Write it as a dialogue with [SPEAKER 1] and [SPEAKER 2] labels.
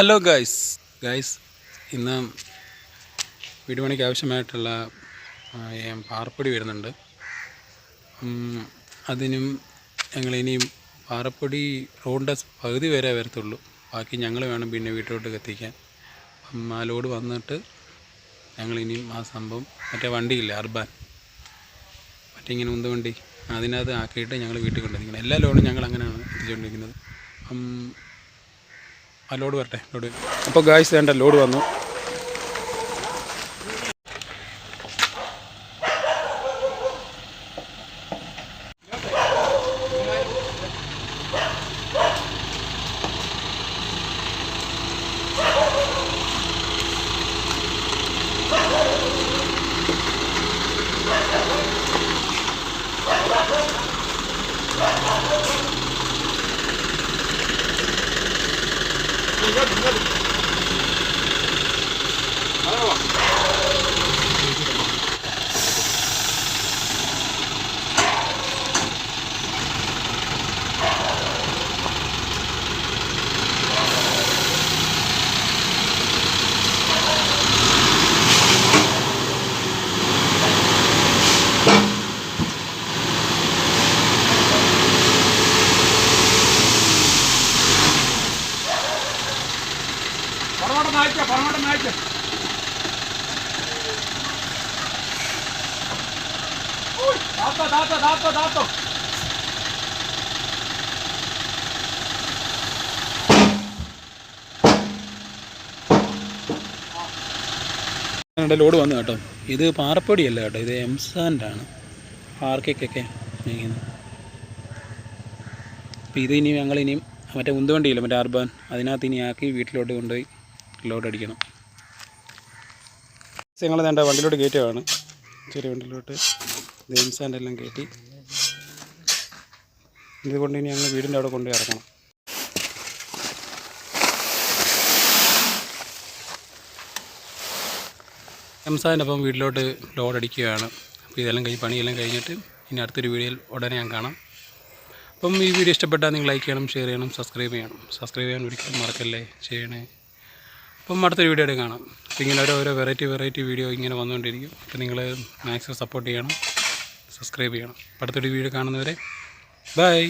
[SPEAKER 1] Hello guys guys ഇന്ന് വീട് പണിക്ക് ആവശ്യമായിട്ടുള്ള പാറപ്പൊടി വരുന്നുണ്ട്. അതിനും ഞങ്ങൾ ഇനിയും പാറപ്പൊടി റോഡിന്റെ പകുതി വരെ വരത്തുള്ളൂ. ബാക്കി ഞങ്ങൾ വേണം പിന്നെ വീട്ടിലോട്ട് എത്തിക്കാൻ. അപ്പം ആ ലോഡ് വന്നിട്ട് ഞങ്ങൾ ഇനിയും ആ സംഭവം മറ്റേ വണ്ടിയില്ല അർബാൻ. മറ്റേ ഇങ്ങനെ ഉന്ത വണ്ടി അതിനകത്ത് ആക്കിയിട്ട് ഞങ്ങൾ വീട്ടിൽ കൊണ്ടുവന്നിരിക്കുന്നത് എല്ലാ ലോഡും ഞങ്ങൾ അങ്ങനെയാണ് എത്തിച്ചുകൊണ്ടിരിക്കുന്നത്. ആ ലോഡ് വരട്ടെ ലോഡ് അപ്പോൾ ഗായ്സ് വേണ്ട ലോഡ് വന്നു. Hadi hadi. ഞങ്ങളുടെ ലോഡ് വന്നു കേട്ടോ. ഇത് പാറപ്പൊടിയല്ല കേട്ടോ ഇത് എം എംസാൻഡാണ് ആർക്കൊക്കെ നീങ്ങുന്നത് അപ്പോൾ ഇത് ഇനി ഞങ്ങളിനിയും മറ്റേ ഉന്തുവണ്ടിയില്ല മറ്റേ അർബാൻ അതിനകത്ത് ഇനി ആക്കി വീട്ടിലോട്ട് കൊണ്ടുപോയി ലോഡ് അടിക്കണം. ഞങ്ങൾ വേണ്ട വണ്ടിയിലോട്ട് കയറ്റുകയാണ് ചെറിയ വണ്ടിയിലോട്ട് ആൻഡ് എല്ലാം കയറ്റി ഇതുകൊണ്ട് ഇനി ഞങ്ങൾ വീടിന്റെ അവിടെ കൊണ്ടുപോയി ഇറക്കണം എംസാന്റെ അപ്പം വീട്ടിലോട്ട് ലോഡ് അടിക്കുകയാണ്. അപ്പോൾ ഇതെല്ലാം കഴിഞ്ഞ് പണിയെല്ലാം കഴിഞ്ഞിട്ട് ഇനി അടുത്തൊരു വീഡിയോയിൽ ഉടനെ ഞാൻ കാണാം. അപ്പം ഈ വീഡിയോ ഇഷ്ടപ്പെട്ടാൽ നിങ്ങൾ ലൈക്ക് ചെയ്യണം ഷെയർ ചെയ്യണം സബ്സ്ക്രൈബ് ചെയ്യണം. സബ്സ്ക്രൈബ് ചെയ്യാൻ ഒരിക്കലും മറക്കല്ലേ? ചെയ്യണേ. അപ്പം അടുത്തൊരു വീഡിയോ കാണാം. അപ്പോൾ ഇങ്ങനെ ഓരോ ഓരോ വെറൈറ്റി വെറൈറ്റി വീഡിയോ ഇങ്ങനെ വന്നുകൊണ്ടിരിക്കും. അപ്പോൾ നിങ്ങൾ മാക്സിമം സപ്പോർട്ട് ചെയ്യണം. സബ്സ്ക്രൈബ് ചെയ്യണം. അടുത്തൊരു വീഡിയോ കാണുന്നവരെ ബൈ